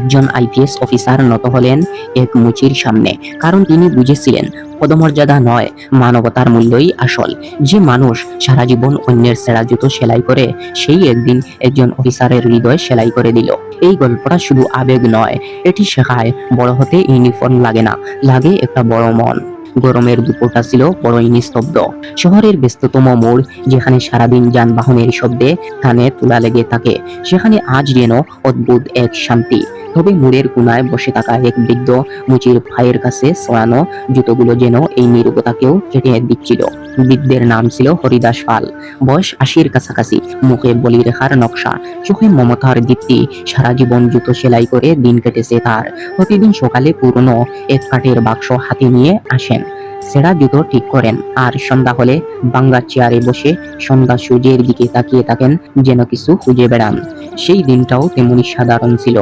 একজন IPS officer নত হলেন এক মুচির সামনে, কারণ তিনি বুঝেছিলেন পদমর্যাদা নয়, মানবতার মূল্যই আসল। যে মানুষ সারা জীবন অন্যের সেরা জুতো সেলাই করে, সেই একদিন একজন অফিসারের হৃদয় সেলাই করে দিল। এই গল্পটা শুধু আবেগ নয়, এটি শেখায় বড় হতে ইউনিফর্ম লাগে না, লাগে একটা বড় মন। গরমের দুপুরটা ছিল বড়ই নিস্তব্ধ। শহরের ব্যস্ততম মোড়, যেখানে সারাদিন যানবাহনের শব্দে কানে তুলা লেগে থাকে, সেখানে আজ যেন অদ্ভুত এক শান্তি। তবে মোড়ের কোনায় বসে থাকা এক বৃদ্ধ মুচির ভাইয়ের কাছে সরানো জুতোগুলো যেন এই নিরবতাকেও কেটে দিচ্ছিল। বৃদ্ধের নাম ছিল হরিদাস পাল। বয়স আশির কাছাকাছি। মুখে বলি রেখার নকশা। চোখে মমতার দীপ্তি। সারা জীবন জুতো সেলাই করে দিন কেটেছে তার। প্রতিদিন সকালে পুরনো এক কাঠের বাক্স হাতে নিয়ে আসেন। সেরা জুতো ঠিক করেন। আর সন্ধ্যা হলে বাঙ্গা চেয়ারে বসে সন্ধ্যা সূর্যের দিকে তাকিয়ে থাকেন যেন কিছু খুঁজে বেড়ান। সেই দিনটাও তেমনি সাধারণ ছিল।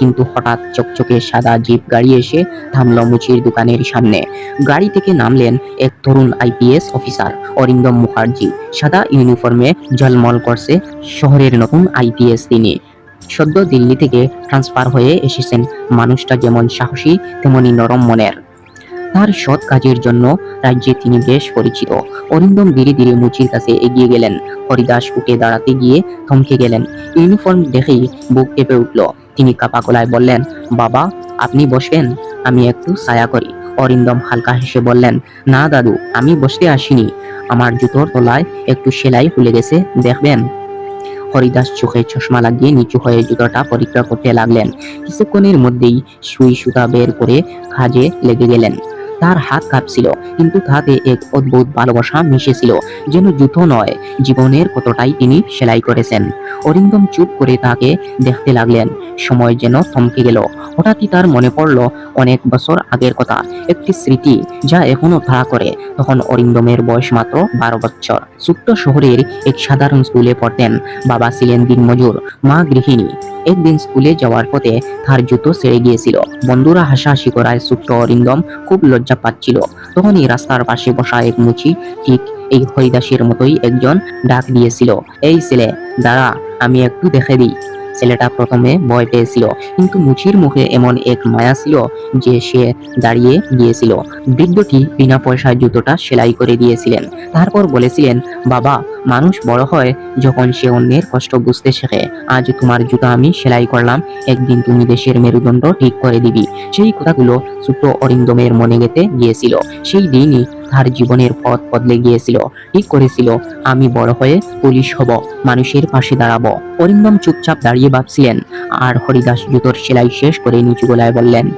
কিন্তু হঠাৎ চকচকে সাদা জিপ গাড়ি এসে থামল মুচির দোকানের সামনে। গাড়ি থেকে নামলেন এক তরুণ আইপিএস অফিসার অরিন্দম মুখার্জি। সাদা ইউনিফর্মে ঝলমল করছে শহরের নতুন আইপিএস তিনি। সদ্য দিল্লি থেকে ট্রান্সফার হয়ে এসেছেন। মানুষটা যেমন সাহসী, তেমনি নরম মনের। তার সৎ কাজের জন্য রাজ্যে তিনি বেশ পরিচিত। অরিন্দম ধীরে ধীরে মুচির কাছে এগিয়ে গেলেন। হরিদাস উঠে দাঁড়াতে গিয়ে থমকে গেলেন। ইউনিফর্ম দেখেই বুক কেঁপে উঠল। তিনি কাপা গলায় বললেন, বাবা, আপনি বসেন, আমি একটু ছায়া করি। অরিন্দম হালকা হেসে বললেন, না দাদু, আমি বসতে আসিনি। আমার জুতোর তলায় একটু সেলাই খুলে গেছে, দেখবেন? হরিদাস চোখে চশমা লাগিয়ে নিচু হয়ে জুতোটা পরীক্ষা করতে লাগলেন। কিছুক্ষণের মধ্যেই সুই সুতা বের করে খাজে লেগে গেলেন। তার হাত কাঁপছিল, কিন্তু তাতে এক অদ্ভুত ভালোবাসা মিশেছিল, যেন জুতো নয়, জীবনের কতটাই তিনি সেলাই করেছেন। অরিন্দম চুপ করে তাকে দেখতে লাগলেন। সময় যেন থমকে গেল। হঠাৎই তার মনে পড়ল অনেক বছর আগের কথা, একটি স্মৃতি যা এখনও তাড়া করে তখন অরিন্দমের বয়স মাত্র বারো বছর। ছোট্ট শহরের এক সাধারণ স্কুলে পড়তেন। বাবা ছিলেন দিনমজুর, মা গৃহিণী। একদিন স্কুলে যাওয়ার পথে তার জুতো ছেড়ে গিয়েছিল। বন্ধুরা হাসাহাসি করায় ছোট্ট অরিন্দম খুব লজ্জা পাচ্ছিল। তখনই রাস্তার পাশে বসা এক মুচি, ঠিক এই হরিদাসের মতোই একজন ডাক দিয়েছিল, এই ছেলে, দাঁড়া, আমি একটু দেখে দিই। ছেলেটা প্রথমে ভয় পেয়েছিল, কিন্তু মুচির মুখে এমন এক মায়া ছিল যে সে দাঁড়িয়ে গিয়েছিল। বৃদ্ধটি বিনা পয়সায় জুতোটা সেলাই করে দিয়েছিলেন। তারপর বলেছিলেন, বাবা, মানুষ বড় হয় যখন সে অন্যের কষ্ট বুঝতে শেখে। আজ তোমার জুতো আমি সেলাই করলাম, একদিন তুমি দেশের মেরুদণ্ড ঠিক করে দিবি। সেই কথাগুলো ছোট্ট অরিন্দমের মনে গেতে গিয়েছিল। সেই দিনই তার জীবনের পথ বদলে গিয়েছিল। ঠিক করেছিল, আমি বড় হয়ে পুলিশ হব, মানুষের পাশে দাঁড়াবো। অরিন্দম চুপচাপ দাঁড়িয়ে ভাবছিলেন। আর হরিদাস জুতোর সেলাই শেষ করে নিচু গলায় বললেন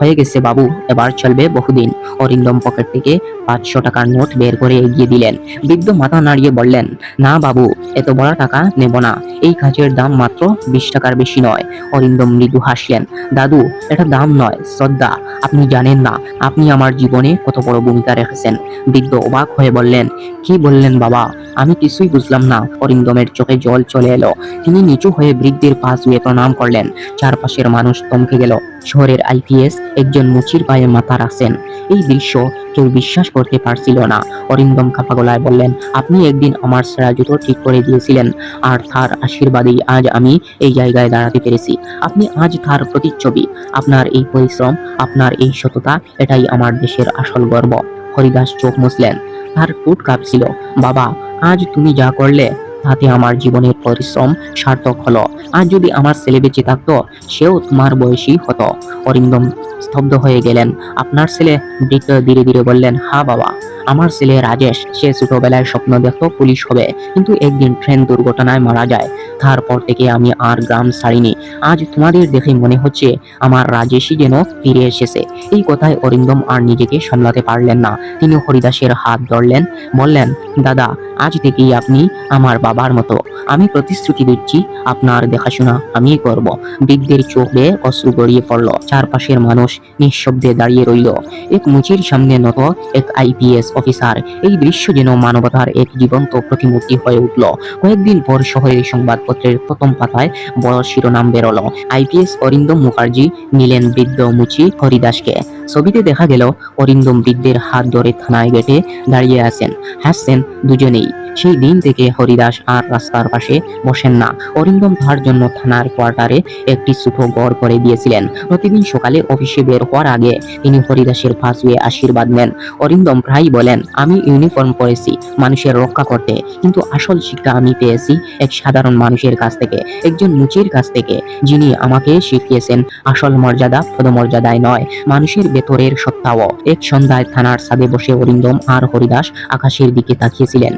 হয়ে গেছে বাবু। এবার চলবে বহুদিন। অরিন্দম পকেট থেকে পাঁচশো টাকার নোট বের করে এগিয়ে দিলেন। বৃদ্ধ মাথা নাড়িয়ে বললেন, না বাবু, এত বড় টাকা নেব না। এই কাজের দাম মাত্র বিশ টাকার বেশি নয়। অরিন্দম মৃদু হাসলেন, দাদু, এটা দাম নয়, শ্রদ্ধা। আপনি জানেন না, আপনি আমার জীবনে কত বড় ভূমিকা রেখেছেন। বৃদ্ধ অবাক হয়ে বললেন, কি বললেন বাবা? আমি কিছুই বুঝলাম না। অরিন্দমের চোখে জল চলে এলো। তিনি নিচু হয়ে বৃদ্ধের পা ধুয়ে প্রণাম করলেন। চারপাশের মানুষ থমকে গেল। শহরের আইপিএস একজন মুচির পায়ে মাথা রাখছেন। এই দৃশ্য কেউ বিশ্বাস করতে পারছিল না। অরিন্দম কাপা গলায় বললেন, আপনি একদিন আমার সেরা জুতো ঠিক করে দিয়েছিলেন আর তার আশীর্বাদেই আজ আমি এই জায়গায় দাঁড়াতে পেরেছি। আপনি আজ তার প্রতিচ্ছবি। আপনার এই পরিশ্রম, আপনার এই সততা, এটাই আমার দেশের আসল গর্ব। হরিদাস চোখ মুছলেন। তার টুট কাঁপছিল। বাবা, আজ তুমি যা করলে তাতে আমার জীবনের পরিশ্রম সার্থক হলো। আর যদি আমার ছেলে বেঁচে থাকতো, সেও তোমার বয়সী হতো। অরিন্দম স্তব্ধ হয়ে গেলেন। আপনার ছেলে বৃদ্ধ ধীরে ধীরে বললেন, হা বাবা, আমার ছেলে রাজেশ, সে ছোটবেলায় স্বপ্ন দেখতো পুলিশ হবে, কিন্তু একদিন ট্রেন দুর্ঘটনায় মারা যায়। তারপর থেকে আমি আর গ্রাম ছাড়িনি। আজ তোমাদের দেখে মনে হচ্ছে আমার রাজেশই যেন ফিরে এসেছে। এই কথায় অরিন্দম আর নিজেকে সামলাতে পারলেন না। তিনি হরিদাসের হাত ধরলেন, বললেন, দাদা আজ থেকেই আপনি আমার বাবার মতো। আমি প্রতিশ্রুতি দিচ্ছি আপনার দেখাশোনা আমিই করব। বৃদ্ধের চোখ অশ্রু গড়িয়ে পড়ল। চারপাশের মানুষ নিঃশব্দে দাঁড়িয়ে রইল। এক মুচির সামনে নত এক আইপিএস অফিসার। এই দৃশ্য যেন মানবতার এক জীবন্ত প্রতিমূর্তি হয়ে উঠল। কয়েকদিন পর শহরের সংবাদপত্রের প্রথম পাতায় বড় শিরোনাম বেরোলো। আইপিএস অরিন্দম মুখার্জি নিলেন বৃদ্ধ মুচি হরিদাসকে। ছবিতে দেখা গেল অরিন্দম বৃদ্ধের হাত ধরে থানায় গেটে দাঁড়িয়ে আছেন। হাসছেন দুজনেই। নেই সেই দিন থেকে হরিদাস আর রাস্তার পাশে বসেন না। অরিন্দম তার জন্য থানার কোয়ার্টারে একটি ছোট ঘর করে দিয়েছিলেন। প্রতিদিন সকালে অফিসে বের হওয়ার আগে তিনি হরিদাসের হয়ে আশীর্বাদ নেন। অরিন্দম প্রায় বলেন, আমি ইউনিফর্ম পরেছি মানুষের রক্ষা করতে, কিন্তু আসল শিক্ষা আমি পেয়েছি এক সাধারণ মানুষের কাছ থেকে, একজন মুচির কাছ থেকে, যিনি আমাকে শিখিয়েছেন, আসল মর্যাদা পদমর্যাদায় নয়, মানুষের ভেতরের সত্তাও। এক সন্ধ্যায় থানার ছাদে বসে অরিন্দম আর হরিদাস আকাশের দিকে তাকিয়েছিলেন।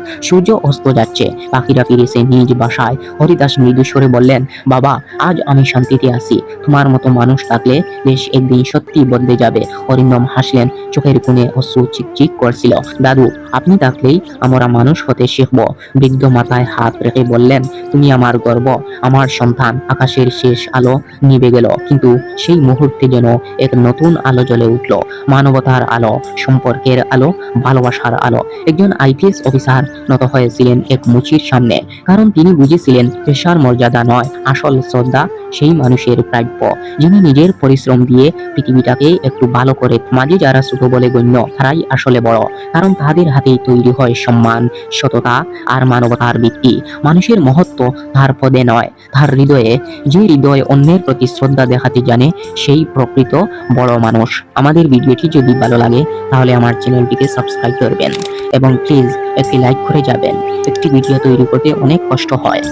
সূর্য অস্ত যাচ্ছে। পাখিরা ফিরেছে নিজ বাসায়। হরিদাস মৃদু স্বরে বললেন, বাবা, আজ আমি শান্তিতে আছি। তোমার মতো মানুষ থাকলে দেশ একদিন সত্যি বদলে যাবে। অরিন্দম হাসলেন, চোখের কোণে অশ্রু চিকচিক করছিল। দাদু, আপনি থাকলেই আমরা মানুষ হতে শিখব। বৃদ্ধ মাথায় হাত রেখে বললেন, তুমি আমার গর্ব, আমার সন্তান, আকাশের শেষ আলো নিভে গেল। কিন্তু সেই মুহূর্তে যেন এক নতুন আলো জ্বলে উঠল। মানবতার আলো, সম্পর্কের আলো, ভালোবাসার আলো। একজন আইপিএস অফিসার নত হয়েছিলেন এক মুচির সামনে। কারণ তিনি বুঝেছিলেন পেশার মর্যাদা নয় আসল শ্রদ্ধা সেই মানুষের প্রাপ্য যিনি নিজের পরিশ্রম দিয়ে পৃথিবীটাকে একটু ভালো করে মাঝে যারা ছোট বলে গণ্য, তারাই আসলে বড়। কারণ তাদের হাতেই তৈরি হয় সম্মান, সততা আর মানবতার ভিত্তি। মানুষের মহত্ব তার পদে নয়, তার হৃদয়ে। যে হৃদয় অন্যের প্রতি শ্রদ্ধা দেখাতে জানে, সেই প্রকৃত বড় মানুষ। আমাদের ভিডিওটি যদি ভালো লাগে, তাহলে আমার চ্যানেলটিকে সাবস্ক্রাইব করবেন। এবং প্লিজ একটি লাইক করে যাবেন। একটি ভিডিও তৈরি করতে অনেক কষ্ট হয়।